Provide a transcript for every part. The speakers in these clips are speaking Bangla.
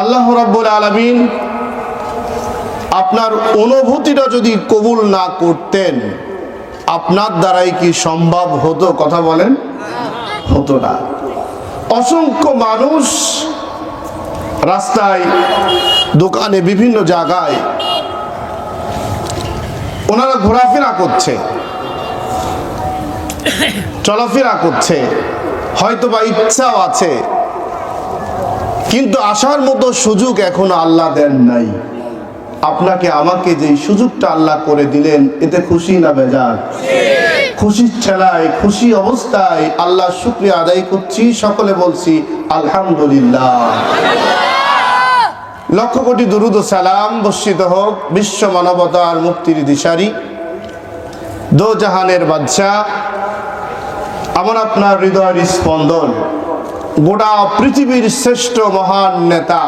আল্লাহ রাব্বুল আলামিন আপনার অনুভূতিটা যদি কবুল না করতেন, আপনার দ্বারাই কি সম্ভব হতো? কথা বলেন। হতো না। অসংখ্য মানুষ রাস্তায়, দোকানে, বিভিন্ন জায়গায় ওনারা ঘোরাফেরা করছে, চলাফেরা করছে হয়তো বা ইচ্ছাও আছে কিন্তু আসার মতো সুযোগ এখনও আল্লাহ দেন নাই। আপনাকে, আমাকে যে সুযোগটা আল্লাহ করে দিলেন, এতে খুশি না বেজার? খুশি ঠেলায়, খুশি অবস্থায় আল্লাহ শুক্রিয়া আদায় করছি, সকলে বলছি, আলহামদুলিল্লাহ। লক্ষ কোটি দুরুদ সালাম বর্ষিত হোক, বিশ্ব মানবতার মুক্তির দিশারি। দো জাহানের বাদশাহ, আমার আপনার হৃদয়ের স্পন্দন। গোটা পৃথিবীর শ্রেষ্ঠ মহান নেতা,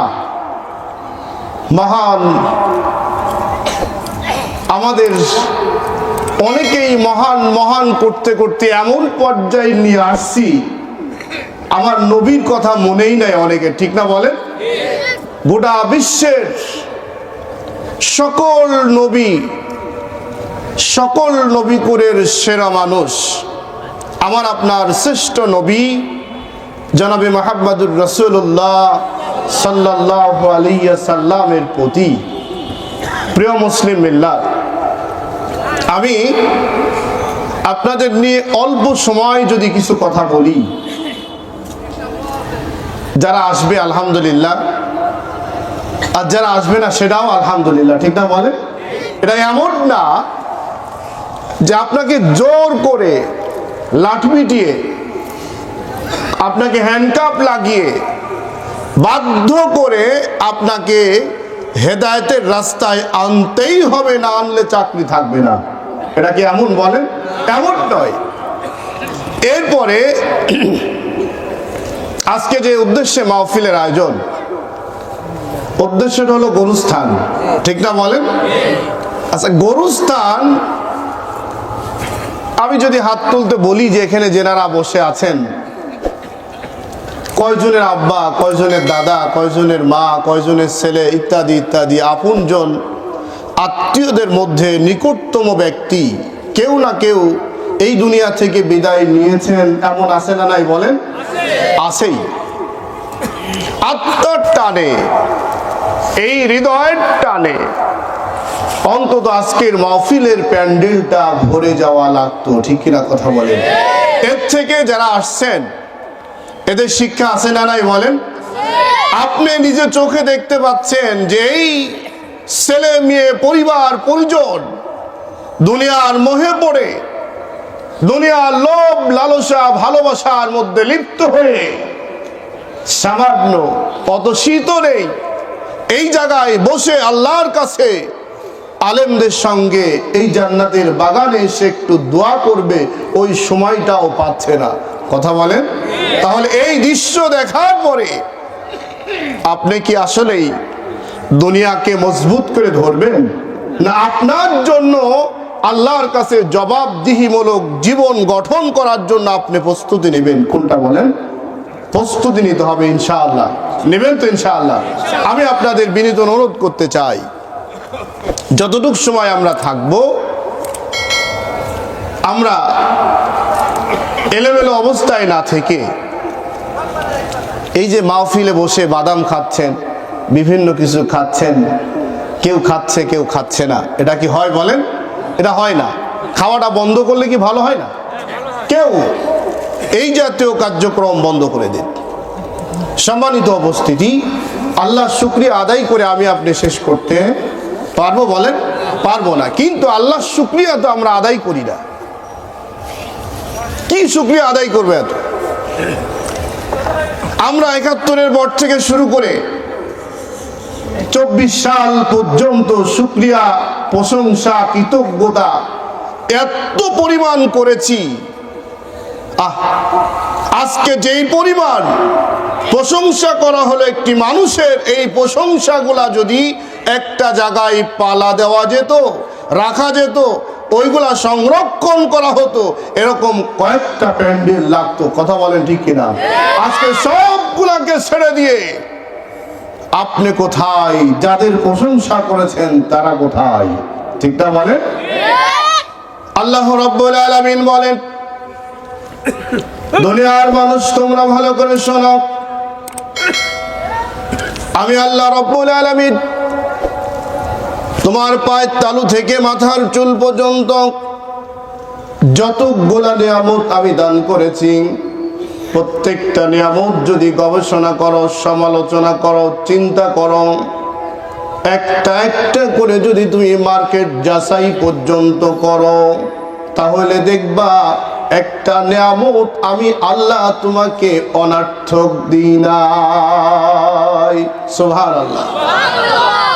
মহান, আমাদের অনেকেই মহান মহান করতে করতে এমন পর্যায়ে নিয়ে আসছি, আমার নবীর কথা মনেই নাই অনেকে, ঠিক না বলেন? গোটা বিশ্বের সকল নবী, সকল নবীকুরের সেরা মানুষ, আমার আপনার শ্রেষ্ঠ নবী জনাবে মাহাব্বাদুর রসুল্লাহ সাল্লাহ আলিয়া সাল্লামের প্রতি। প্রিয় মুসলিম মিল্লাত, আমি আপনাদের নিয়ে অল্প সময় যদি কিছু কথা বলি। যারা আসবে, আলহামদুলিল্লাহ। আর যারা আসবে না, সেটাও আলহামদুলিল্লাহ, ঠিক না বলে এটা এমন না যে আপনাকে জোর করে লাঠি পিটিয়ে আপনাকে হ্যান্ডকাপ লাগিয়ে বাধ্য করে আপনাকে হেদায়েতের রাস্তায় আনতেই হবে, না আনলে চাকরি থাকবে না। এটা কি এমন বলেন? এমন নয়। এরপরে আজকে যে উদ্দেশ্যে মাহফিলের আয়োজন, উদ্দেশ্যটা হলো গরুস্থান। ঠিক না বলেন? আচ্ছা গরুস্থান, আমি যদি হাত তুলতে বলি যে এখানে যেনারা বসে আছেন কয়জনের আব্বা, কয়জনের দাদা, কয়জনের মা, কয়জনের ছেলে ইত্যাদি ইত্যাদি। আপনজন আত্মীয়দের মধ্যে নিকটতম ব্যক্তি কেউ না কেউ এই দুনিয়া থেকে বিদায় নিয়েছেন। এমন আছে না নাই বলেন? আছেই। আত্মার টানে, এই হৃদয়ের টানে অন্তত আজকের মাহফিলের প্যান্ডেলটা ভরে যাওয়া লাগতো। ঠিক কিনা কথা বলেন? এর থেকে যারা আসছেন এদের শিক্ষা আছে না নাই বলেন? আপনি নিজে চোখে দেখতে পাচ্ছেন যে এই ছেলে মেয়ে, পরিবার, পরিজন দুনিয়ার মোহে পড়ে, দুনিয়ার লোভ, লালসা, ভালোবাসার মধ্যে লিপ্ত হয়ে সামান্য অত শীত নেই। এই জায়গায় বসে আল্লাহর কাছে আলেমদের সঙ্গে এই জান্নাতের বাগানে এসে একটু দোয়া করবে, ওই সময়টাও পাচ্ছে না। কথা বলেন? তাহলে এই দৃশ্য দেখার পরে আপনি কি আসলেই দুনিয়াকে মজবুত করে ধরবেন? না আপনার জন্য আল্লাহর কাছে জবাবদিহিমূলক জীবন গঠন করার জন্য আপনি প্রস্তুতি নেবেন? কোনটা বলেন? প্রস্তুতি নিতে হবে ইনশাআল্লাহ। নেবেন তো ইনশাআল্লাহ? আমি আপনাদের বিনীত অনুরোধ করতে চাই, যতটুক সময় আমরা থাকব, আমরা এলোমেলো অবস্থায় না থেকে এই যে মাহফিলে বসে বাদাম খাচ্ছেন, বিভিন্ন কিছু খাচ্ছেন, কেউ খাচ্ছে কেউ খাচ্ছে না। এটা কি হয় বলেন? এটা হয় না। খাওয়াটা বন্ধ করলে কি ভালো হয় না? কেউ এই জাতীয় কার্যক্রম বন্ধ করে দিন। সম্মানিত উপস্থিতি আল্লাহ শুক্রিয়া আদায় করে আমি আপনি শেষ করতে পারব বলেন? পারব না। কিন্তু আল্লাহ শুক্রিয়া তো আমরা আদায় করি না। কি শুক্রিয়া আদায় করবে এত। আমরা একাত্তরের পর থেকে শুরু করে চব্বিশ সাল পর্যন্ত শুক্রিয়া প্রশংসা, কৃতজ্ঞতা এত পরিমাণ করেছি। আহ, আজকে যেই পরিমাণ প্রশংসা করা হলো একটি মানুষের, এই প্রশংসাগুলা যদি একটা জায়গায় পালা দেওয়া যেত, রাখা যেত ওইগুলা সংরক্ষণ করা হতো। এরকম কয়েকটা প্যান্ডেল লাগতো। কথা বলেন ঠিক কিনা? আজকে সবগুলাকে ছেড়ে দিয়ে আপনি কোথায়? যাদের প্রশংসা করেছেন, তারা কোথায়? ঠিক না বলেন? আল্লাহ রব্বুল আলামিন বলেন, দুনিয়ার মানুষ তোমরা ভালো করে শোনো। আমি আল্লাহ রব্বুল আলামিন তোমার পায়ের তালু থেকে মাথার চুল পর্যন্ত যতগুলা নিয়ামত আমি দান করেছি, প্রত্যেকটা নিয়ামত যদি গবেষণা করো, সমালোচনা করো, চিন্তা করো, একটা একটা করে যদি তুমি মার্কেট যাচাই পর্যন্ত করো, তাহলে দেখবা একটা নিয়ামত আমি আল্লাহ তোমাকে অনার্থক দিই নাই। সুভান আল্লাহ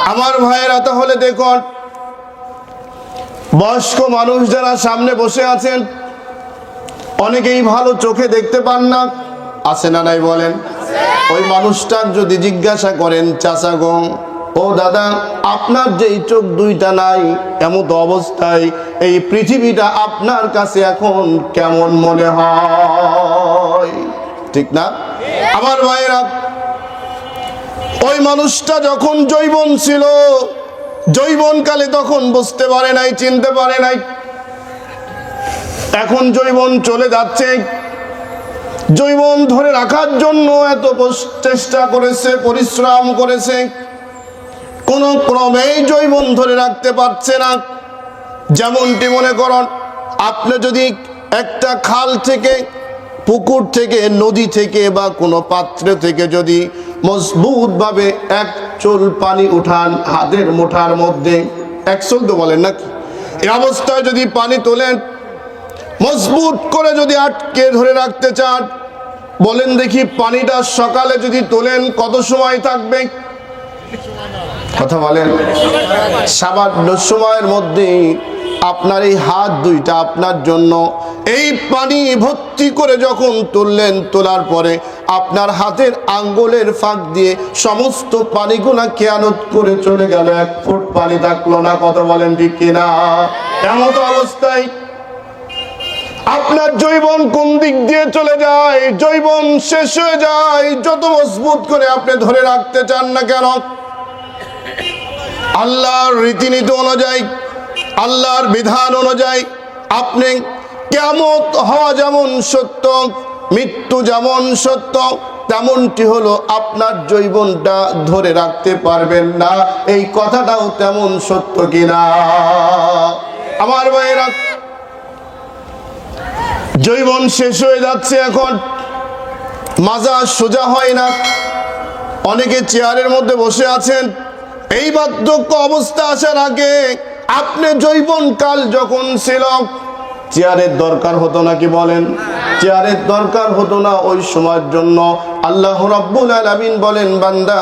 আমার ভাইয়েরা, তাহলে দেখুন, বয়স্ক মানুষ যারা সামনে বসে আছেন, অনেকেই ভালো চোখে দেখতে পান না। আছে না নাই বলেন? ওই মানুষটার যদি জিজ্ঞাসা করেন, চাচা গো, ও দাদা, আপনার যে চোখ দুইটা নাই, এমন অবস্থায়, এই পৃথিবীটা আপনার কাছে এখন কেমন মনে হয়? ঠিক না? আমার ভাইয়েরা ওই মানুষটা যখন জৈবন ছিল জৈবনকালে তখন বুঝতে পারে নাই, চিনতে পারে নাই। এখন জৈবন চলে যাচ্ছে। জৈবন ধরে রাখার জন্য এত চেষ্টা করেছে, পরিশ্রম করেছে। কোন ক্রমেই জৈবন ধরে রাখতে পারছে না। যেমনটি মনে করুন, আপনি যদি একটা খাল থেকে, পুকুর থেকে, নদী থেকে বা কোনো পাত্র থেকে যদি মজবুতভাবে এক চুল পানি উঠান, হাতের মুঠার মধ্যে এক চুল তো বলেন নাকি? এ অবস্থায় যদি পানি তোলেন, মজবুত করে যদি আটকে ধরে রাখতে চান, বলেন দেখি পানিটা সকালে যদি তোলেন, কত সময় থাকবে? কথা বলেন। সামান্য সময়ের মধ্যে আপনার এই হাত দুইটা আপনার জন্য। এই পানি ভর্তি করে যখন তুললেন, তোলার পরে আপনার হাতের আঙ্গুলের ফাঁক দিয়ে সমস্ত পানিগুলা কেয়ানত করে চলে গেল। এক ফুট পানি থাকল না, কথা বলেন ঠিক কিনা? এমন অবস্থায় আপনার জৈবন কোন দিক দিয়ে চলে যায়? জৈবন শেষ হয়ে যায়। যত মজবুত করে আপনি ধরে রাখতে চান না কেন? আল্লাহর রীতিনীতি অনুযায়ী, আল্লাহর বিধান অনুযায়ী আপনি কেমত হওয়া যেমন সত্য, মৃত্যু যেমন সত্য, তেমনটি হলো আপনার জৈবনটা ধরে রাখতে পারবেন না। এই কথাটাও তেমন সত্য কিনা? আমার ভাইয়েরা, জৈবন শেষ হয়ে যাচ্ছে এখন। মাজা সোজা হয় না। অনেকে চেয়ারের মধ্যে বসে আছেন। এই বার্ধক্য অবস্থা আসার আগে আপনি জৈবন কাল যখন ছিল, চেয়ারের দরকার হতো না কি বলেন? চেয়ারের দরকার হতো না ওই সময়ের জন্য। আল্লাহ রাব্বুল আলামিন বলেন, বান্দা,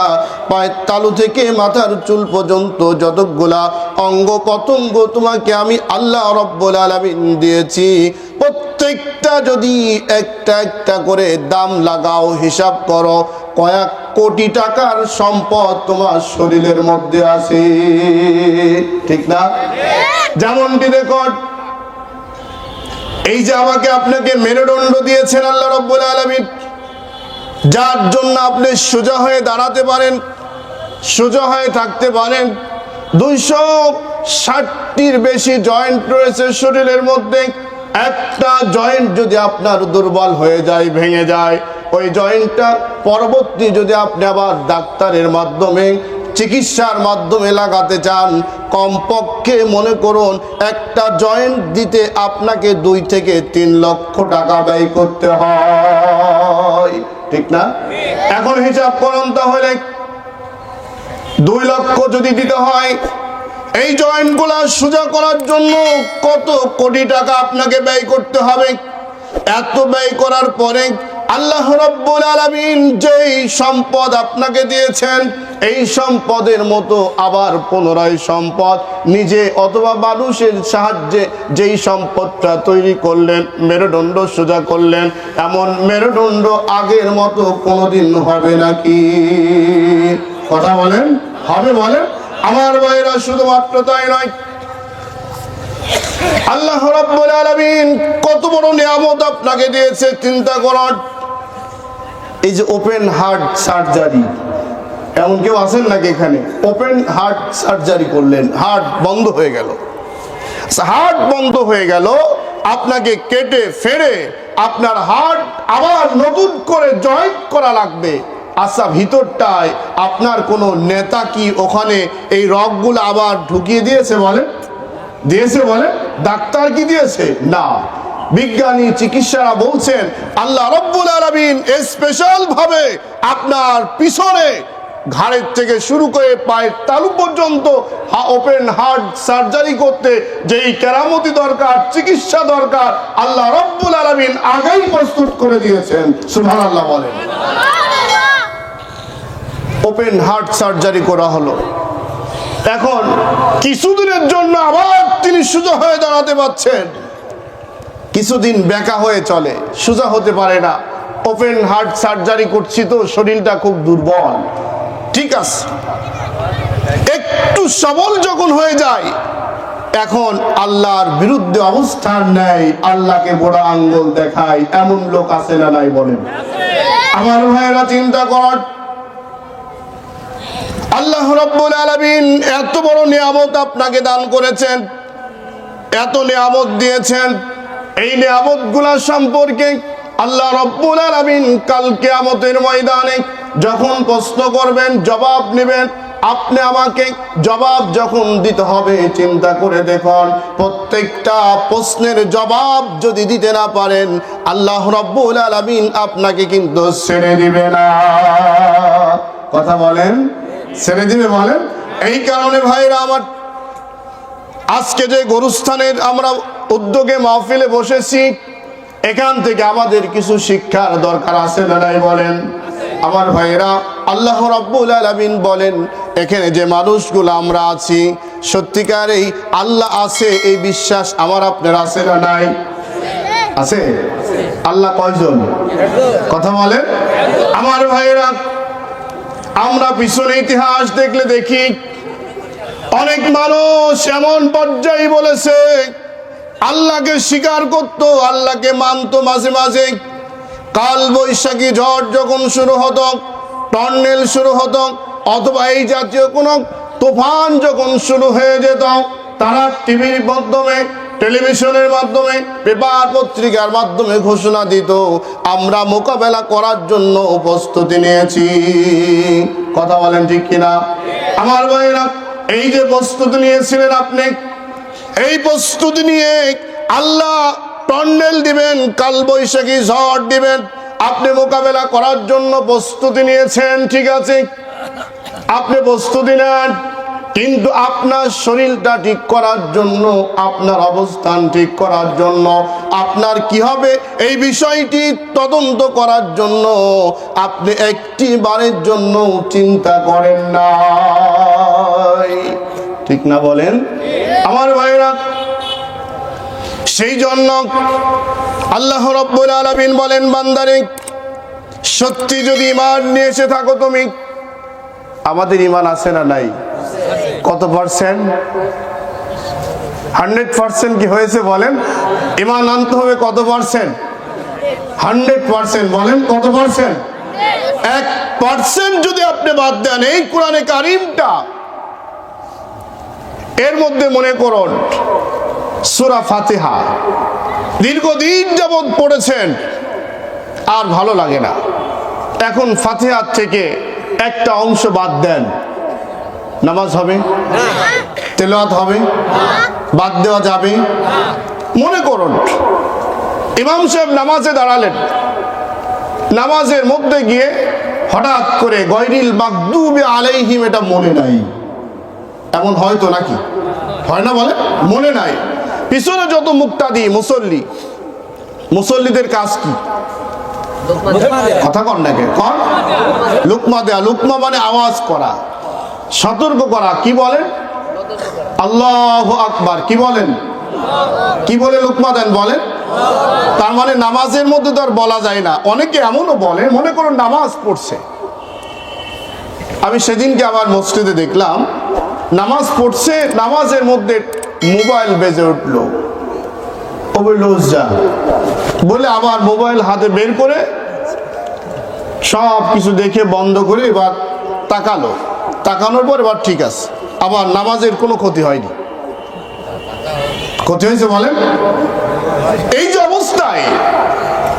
পায়ের তালু থেকে মাথার চুল পর্যন্ত যতগুলা অঙ্গ পতঙ্গ তোমাকে আমি আল্লাহ রব্বুল আলামিন দিয়েছি, প্রত্যেকটা যদি একটা একটা করে দাম লাগাও, হিসাব করো কয়েক কোটি টাকার সম্পদ তোমার শরীরের মধ্যে আছে। ঠিক না? যেমনটি রেকর্ড, এই যে আমাকে আপনাকে মেরুদণ্ড দিয়েছেন আল্লাহ রব্বুল আলমিন, যার জন্য আপনি সোজা হয়ে দাঁড়াতে পারেন, সোজা হয়ে থাকতে পারেন। দুইশো ষাটটির বেশি জয়েন্ট রয়েছে শরীরের মধ্যে, একটা জয়েন্ট যদি আপনার দুর্বল হয়ে যায়, ভেঙে যায় ওই জয়েন্টটা পরবর্তী যদি আপনি আবার ডাক্তারের মাধ্যমে, চিকিৎসার মাধ্যমে লাগাতে চান, কমপক্ষে মনে করুন একটা জয়েন্ট দিতে আপনাকে দুই থেকে তিন লক্ষ টাকা ব্যয় করতে হয়। ঠিক না? এখন হিসাব করুন তাহলে। দুই লক্ষ যদি দিতে হয়, এই জয়েন্টগুলা সোজা করার জন্য কত কোটি টাকা আপনাকে ব্যয় করতে হবে? এত ব্যয় করার পরে আল্লাহ রব্বুল আলামিন যেই সম্পদ আপনাকে দিয়েছেন, এই সম্পদের মতো আবার পুনরায় সম্পদ। নিজে অথবা মানুষের সাহায্যে যেই সম্পদটা তৈরি করলেন, মেরুদণ্ড সোজা করলেন, এমন মেরুদণ্ড আগের মতো কোনোদিন হবে নাকি? কথা বলেন? হবে বলেন? আমার ভাইরা শুধুমাত্র তাই নয়। আল্লাহ রাব্বুল আলামিন কত বড় নিয়ামত আপনাকে দিয়েছে, চিন্তা করুন। এই যে ওপেন হার্ট সার্জারি এমন কেউ আছেন নাকি এখানে? ওপেন হার্ট সার্জারি করলেন হার্ট বন্ধ হয়ে গেল। হার্ট বন্ধ হয়ে গেল, আপনাকে কেটে ফেরে আপনার হার্ট আবার নতুন করে জয়েন্ট করা লাগবে। আচ্ছা ভিতরটায় আপনার কোনো নেতা কি ওখানে এই রগগুলো আবার ঢুকিয়ে দিয়েছে বলেন? দিয়েছে বলে ডাক্তার কি দিয়েছে? না। বিজ্ঞানী চিকিৎসারা বলছেন, আল্লাহ রব্বুল আলমিন স্পেশাল ভাবে আপনার পিছনে ঘাড়ের থেকে শুরু করে পায়ের তালু পর্যন্ত ওপেন হার্ট সার্জারি করতে যেই কেরামতি দরকার, চিকিৎসা দরকার, আল্লাহ রব্বুল আলমিন আগেই প্রস্তুত করে দিয়েছেন। সুভান আল্লাহ বলেন। ওপেন হার্ট সার্জারি করা হলো। এখন কিছুদিনের জন্য আবার তিনি সুযোগ হয়ে দাঁড়াতে পারছেন। কিছুদিন বেকা হয়ে চলে, সোজা হতে পারে না। ওপেন হার্ট সার্জারি করছি তো, শরীরটা খুব দুর্বল। ঠিক আছে। একটু সবল যখন হয়ে যায়, এখন আল্লাহর বিরুদ্ধে অবস্থান নেয়, আল্লাহকে বড় আঙ্গুল দেখায়, এমন লোক আছে না নাই বলেন। আমার ভাইয়েরা চিন্তা কর। আল্লাহ রব্বুল আলমিন এত বড় নিয়ামত আপনাকে দান করেছেন, এত নিয়ামত দিয়েছেন। এই নিয়ামতগুলা সম্পর্কে আল্লাহ রব্বুল আলমিন কাল কেয়ামতের ময়দানে যখন প্রশ্ন করবেন, জবাব নেবেন, আপনি আমাকে জবাব যখন দিতে হবে, চিন্তা করে দেখুন, প্রত্যেকটা প্রশ্নের জবাব যদি দিতে না পারেন, আল্লাহ রব্বুল আলমিন আপনাকে কিন্তু ছেড়ে দিবে না। কথা বলেন? ছেড়ে দিবে বলেন? এই কারণে ভাইরা, আমার আজকে যে গরুস্থানের আমরা উদ্যোগে মাহফিলে বসেছি, এখান থেকে আমাদের কিছু শিক্ষার দরকার আছে নাই বলেন। আমার ভাইরা আল্লাহ রাব্বুল আলামিন বলেন, এখানে যে মানুষগুলো আমরা আছি, সত্যিকার এই আল্লাহ আছে, এই বিশ্বাস আমার আপনার আছে না নাই? আছে? আল্লাহ কয়জন? কথা বলেন। আমার ভাইরা আমরা পিছনে ইতিহাস দেখলে দেখি অনেক মানুষ এমন পর্যায়ে বলেছে, আল্লাহকে স্বীকার করত, আল্লাহকে মানত মাঝে মাঝে। কাল বৈশাখী ঝড় যখন শুরু হতো, টর্নেল শুরু হতো, অথবা এই জাতীয় কোনো তুফান যখন শুরু হয়ে যেত, তারা টিভির মাধ্যমে, টেলিভিশনের মাধ্যমে, পেপার পত্রিকার মাধ্যমে ঘোষণা দিত, আমরা মোকাবেলা করার জন্য প্রস্তুতি নিয়েছি। কথা বলেন ঠিক কিনা? আমার ভাইরা এই যে প্রস্তুতি নিয়েছিলেন আপনি, এই প্রস্তুতি নিয়ে আল্লাহ টন্ডেল দিবেন কাল বৈশাখী ঝড় দিবেন। আপনি মোকাবেলা করার জন্য প্রস্তুতি নিয়েছেন, ঠিক আছে? আপনি প্রস্তুতি নেন, কিন্তু আপনার শরীরটা ঠিক করার জন্য, আপনার অবস্থান ঠিক করার জন্য, আপনার কি হবে? এই বিষয়টি তদন্ত করার জন্য আপনি একটি বারের জন্য চিন্তা করেন না। ঠিক না বলেন? আমার ভাইরা সেই জন্য আল্লাহ রব্বুল আলমিন বলেন, বান্দারে, সত্যি যদি ইমান নিয়ে এসে থাকো তুমি, আমাদের ইমান আছে না নাই? কত পার্সেন্ট? হান্ড্রেড পার্সেন্ট কি হয়েছে বলেন? ইমান আনতে হবে কত পার্সেন্ট? হান্ড্রেড পার্সেন্ট বলেন, কত পার্সেন্ট? এক পার্সেন্ট যদি আপনি বাদ দেন, এই কোরআনে কারিমটা এর মধ্যে মনে করুন সুরা ফাতেহা। দীর্ঘদিন যাবৎ পড়েছেন, আর ভালো লাগে না। এখন ফাতেহার থেকে একটা অংশ বাদ দেন। নামাজ হবে? তেলাওয়াত হবে? বাদ দেওয়া যাবে? মনে করুন, ইমাম সাহেব নামাজে দাঁড়ালেন। নামাজের মধ্যে গিয়ে হঠাৎ করে গৈরিল মাকদুবে আলাইহিম এটা মনে নাই। এমন হয় তো নাকি? হয় না বলে? মনে নাই। পিছনে যত মুক্তাদি, মুসল্লি, মুসল্লিদের কাজ কি? কথা কন নাকি কন? লুকমা দেয়া। লুকমা মানে আওয়াজ করা। সতর্ক করা। কি বলেন? আল্লাহ আকবার। কি বলেন? কি বলে লুকমা দেন? বলেন। তার মানে নামাজের মধ্যে তো আর বলা যায় না। অনেকে এমনও বলে, মনে করুন নামাজ পড়ছে। আমি সেদিনকে আমার মসজিদে দেখলাম নামাজ পড়ছে, নামাজের মধ্যে মোবাইল বেজে উঠল। বলে আবার মোবাইল হাতে বের করে সব কিছু দেখে বন্ধ করে এবার তাকালো। তাকানোর পর এবার ঠিক আছে। আবার নামাজের কোনো ক্ষতি হয়নি। ক্ষতি হয়েছে বলেন? এই যে অবস্থায়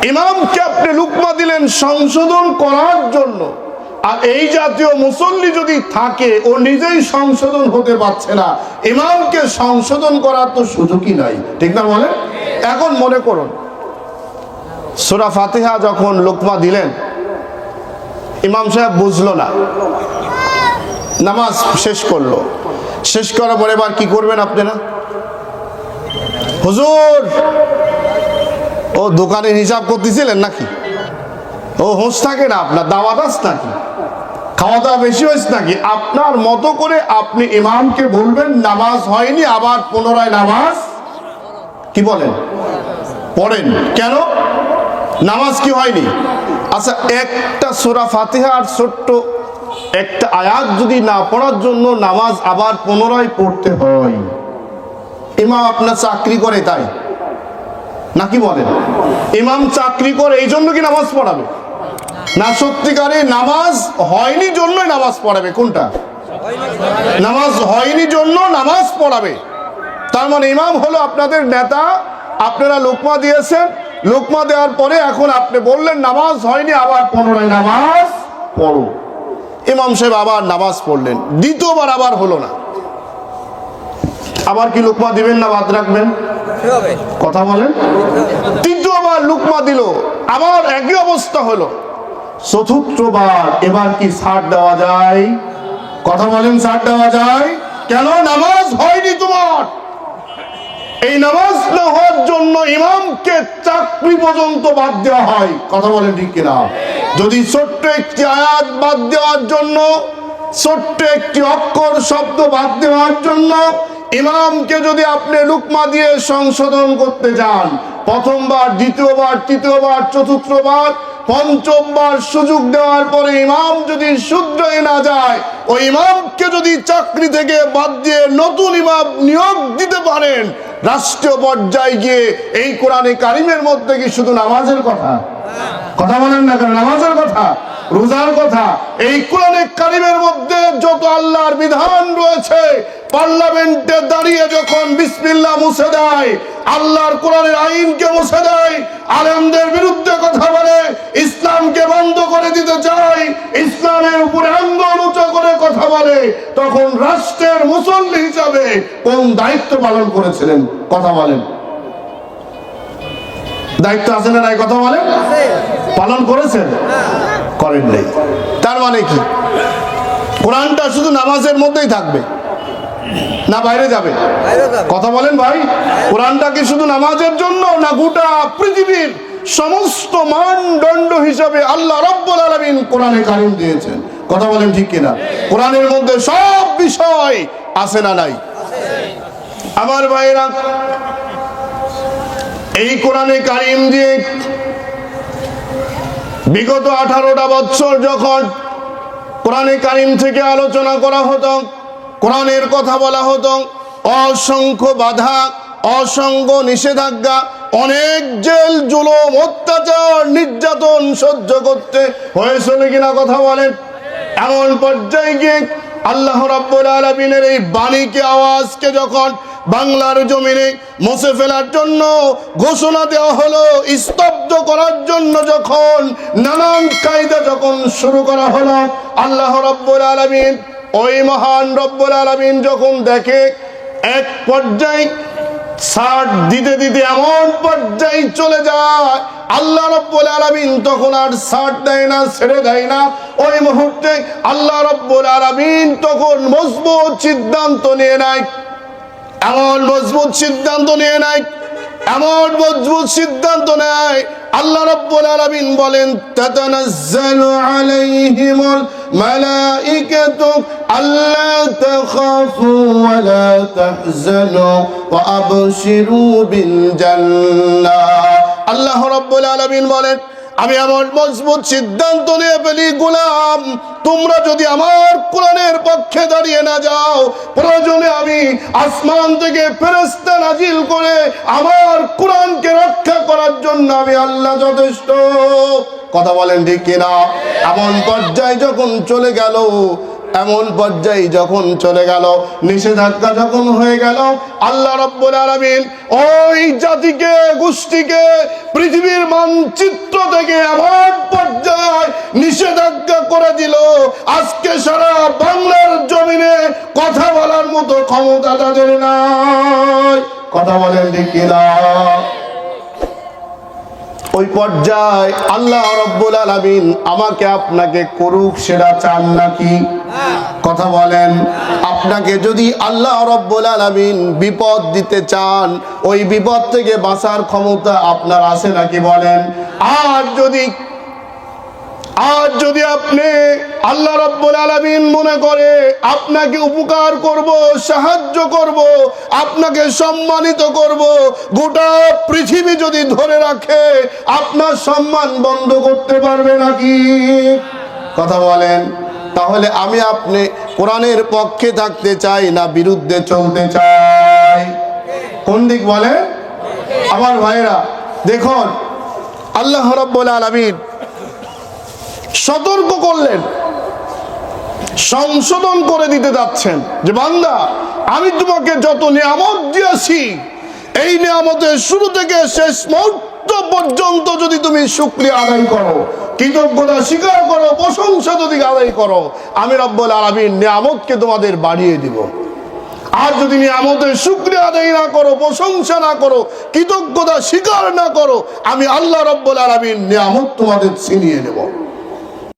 ইমামকে আপনি লুকমা দিলেন সংশোধন করার জন্য। আর এই জাতীয় মুসল্লি যদি থাকে, ও নিজেই সংশোধন হতে পারছে না। ইমামকে সংশোধন করার তো সুযোগই নাই। ঠিক না বলেন? এখন মনে করুন, সুরা ফাতিহা যখন লোকমা দিলেন, ইমাম সাহেব বুঝলো না। নামাজ শেষ করল। শেষ করার পরে এবার কি করবেন আপনারা? হুজুর, ও দোকানের হিসাব করতেছিলেন নাকি? ও হোঁশ থাকে না আপনার, দাওয়াত আস নাকি? খাওয়া দাওয়া বেশি হয়েছে নাকি? আপনার মতো করে আপনি ইমামকে বলবেন নামাজ হয়নি, আবার পুনরায় নামাজ? কি বলেন? পড়েন। কেন? নামাজ কি হয়নি? আচ্ছা একটা সুরা ফাতিহা আর ছোট্ট একটা আয়াত যদি না পড়ার জন্য নামাজ আবার পুনরায় পড়তে হয়। ইমাম আপনার চাকরি করে তাই? নাকি বলেন? ইমাম চাকরি করে এই জন্য কি নামাজ পড়াবে? না সত্যিকারে নামাজ হয়নি জন্যই নামাজ পড়াবে কোনটা? নামাজ হয়নি জন্য নামাজ পড়াবে। তার মানে ইমাম হলো আপনাদের নেতা আপনারা লোকমা দিয়েছেন। লোকমা দেওয়ার পরে এখন আপনি বললেন নামাজ হয়নি আবার পুনরায় নামাজ পড়ো। ইমাম সাহেব আবার নামাজ পড়লেন। দ্বিতীয়বার আবার হলো না। আবার কি লোকমা দিবেন না বাদ রাখবেন? কথা বলেন। তৃতীয়বার লুকমা দিল আবার একই অবস্থা হলো। চতুর্থবার এবার কি ছাড় দেওয়া যায়? কথা বলেন, ছাড় দেওয়া যায়? কেন? নামাজ হয়নি তোমার। এই নামাজ না হওয়ার জন্য ইমামকে চাকরি পর্যন্ত বাদ দেওয়া হয়। কথা বলেন ঠিক কিনা? যদি ছোট্ট একটি আয়াত বাদ দেওয়ার জন্য, ছোট্ট একটি অক্ষর শব্দ বাদ দেওয়ার জন্য ইমামকে যদি আপনি লুকমা দিয়ে সংশোধন করতে যান প্রথমবার, দ্বিতীয়বার, তৃতীয়বার, চতুর্থবার পঞ্চমবার সুযোগ দেওয়ার পরে ইমাম যদি শুদ্ধই না যায় ইমামকে যদি চাকরি থেকে বাদ দিয়ে নতুন ইমাম নিয়োগ দিতে পারেন, রাষ্ট্রীয় পর্যায়ে গিয়ে এই কোরআনে কারিমের মধ্যে কি শুধু নামাজের কথা? কথা বলেন না কেন? নামাজের কথা? রোজার কথা? এই কোরআনে কারিমের মধ্যে যত আল্লাহর বিধান রয়েছে, পার্লামেন্টে দাঁড়িয়ে যখন বিসমিল্লাহ মুছে দেয়, আল্লাহর কোরআনের আইনকে মুছে দেয়, আলেমদের বিরুদ্ধে কথা বলে ইসলামকে বন্ধ করে দিতে চায় ইসলামের উপরে উঁচু করে কথা বলে তখন রাষ্ট্রের মুসল্লি হিসাবে কোন দায়িত্ব পালন করেছিলেন? কথা বলেন। দায়িত্ব আছে না নাই? কথা বলেন। পালন করেছেন? করেন নাই। তার মানে কি? কোরআনটা শুধু নামাজের মধ্যেই থাকবে না বাইরে যাবে? কথা বলেন ভাই। কোরআনটা কি শুধু নামাজের জন্য না গোটা পৃথিবীর সমস্ত মানদণ্ড হিসাবে আল্লাহ রব্বুল আলামিন কোরআনে কারিম দিয়েছেন। কথা বলেন ঠিক কিনা? কোরআনের মধ্যে সব বিষয় আছে না নাই? আমার ভাইরা এই কোরআনে কারিম দিয়ে বিগত আঠারোটা বছর যখন কোরআনে কারিম থেকে আলোচনা করা হতো, কোরআনের কথা বলা হতো, অসংখ্য বাধা, অসংখ্য নিষেধাজ্ঞা অনেক জেল, জুলুম, অত্যাচার, নির্যাতন সহ্য করতে হয়েছিল কিনা কথা বলেন? এমন পর্যায়ে গিয়ে আল্লাহ রাব্বুল আলামিনের এই বাণীকে, আওয়াজকে যখন বাংলার জমিনে মুছে ফেলার জন্য ঘোষণা দেওয়া হলো, স্তব্ধ করার জন্য যখন নানান কায়দা যখন শুরু করা হলো, আল্লাহ রব্বুল আলামিন, ওই মহান রব্বুল আলামিন যখন দেখে, এক পর্যায়ে ছাড় দিতে দিতে এমন পর্যায়ে চলে যায়। আল্লাহ রব্বুল আলামিন তখন আর সার দেয় না, ছেড়ে দেয় না। ওই মুহূর্তে আল্লাহ রব্বুল আলামিন তখন মজবুত সিদ্ধান্ত নিয়ে নেয়। এমন মজবুত সিদ্ধান্ত নিয়ে নেয় এমন মজবুত সিদ্ধান্ত নেয়। আল্লাহ রব্বুল আলামিন বলেন, তাতানাজ্জালু আলাইহিমুল মালাইকাতু আল্লা তাখাফু ওয়া লা তাহজানু ওয়া আবশিরু বিল জান্নাহ। আল্লাহ রব্বুল আলামিন বলেন আমি আমার মজবুত সিদ্ধান্ত নিয়ে ফেলি, গোলাম, তোমরা যদি আমার কোরআনের পক্ষে দাঁড়িয়ে না যাও, প্রয়োজনে আমি আসমান থেকে ফেরস্তা নাজিল করে আমার কোরআনকে রক্ষা করার জন্য আমি আল্লাহ যথেষ্ট। কথা বলেন ঠিক কিনা? এমন পর্যায়ে যখন চলে গেল এমন পর্যায়ে যখন চলে গেল, নিষেধাজ্ঞা যখন হয়ে গেল, আল্লাহ রব্বুল আলামিন ওই জাতিকে, গোষ্ঠীকে, পৃথিবীর মানচিত্র থেকে এমন পর্যায়ে নিষেধাজ্ঞা করে দিল, আজকে সারা বাংলার জমিনে কথা বলার মতো ক্ষমতা তাদের নাই। কথা বলেন ঠিক ওই পর্যায়ে আল্লাহ রব্বুল আলামিন আমাকে আপনাকে করুক সেটা চান নাকি? কথা বলেন। আপনাকে যদি আল্লাহ রব্বুল আলামিন বিপদ দিতে চান, ওই বিপদ থেকে বাঁচার ক্ষমতা আপনার আছে নাকি বলেন? আর যদি আর যদি আপনি আল্লাহ রব্বুল আলামিন মনে করে আপনাকে উপকার করব, সাহায্য করব, আপনাকে সম্মানিত করব, গোটা পৃথিবী যদি ধরে রাখে, আপনার সম্মান বন্ধ করতে পারবে নাকি? কথা বলেন। তাহলে আমি আপনি কোরআনের পক্ষে থাকতে চাই না বিরুদ্ধে চলতে চাই? কোন দিক বলে আমার ভাইরা দেখুন, আল্লাহ রব্বুল আলামিন সতর্ক করলেন। সংশোধন করে দিতে যাচ্ছেন। যে বান্দা, আমি তোমাকে যত নিয়ামত দিয়েছি, এই নিয়ামতের শুরু থেকে শেষ মুহূর্ত পর্যন্ত যদি তুমি শুক্রিয়া আদায় করো, কৃতজ্ঞতা স্বীকার করো, প্রশংসা যদি আদায় করো, আমি রব্বুল আলমীর নিয়ামতকে তোমাদের বাড়িয়ে দিব। আর যদি নিয়ামতের শুক্রিয়া আদায় না করো, প্রশংসা না করো, কৃতজ্ঞতা স্বীকার না করো, আমি আল্লাহ রব্বুল আলমীর নিয়ামত তোমাদের ছিনিয়ে নেব।